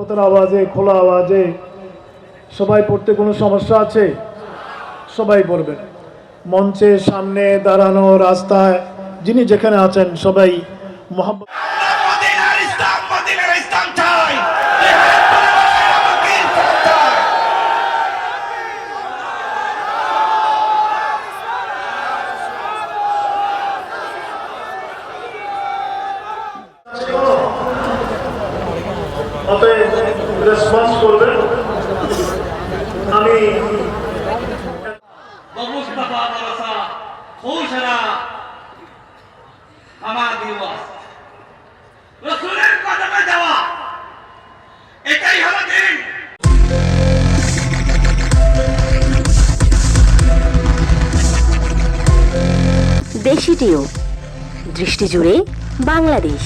মোহাব্বতের আওয়াজে, খোলা আওয়াজে, সবাই পড়তে কোনো সমস্যা আছে? সবাই পড়বেন মঞ্চের সামনে দাঁড়ানো রাস্তায় যিনি যেখানে আছেন, সবাই মোহাম্মত রেসপন্স করবেন। আমি দেশিটিও দৃষ্টি জুড়ে বাংলাদেশ।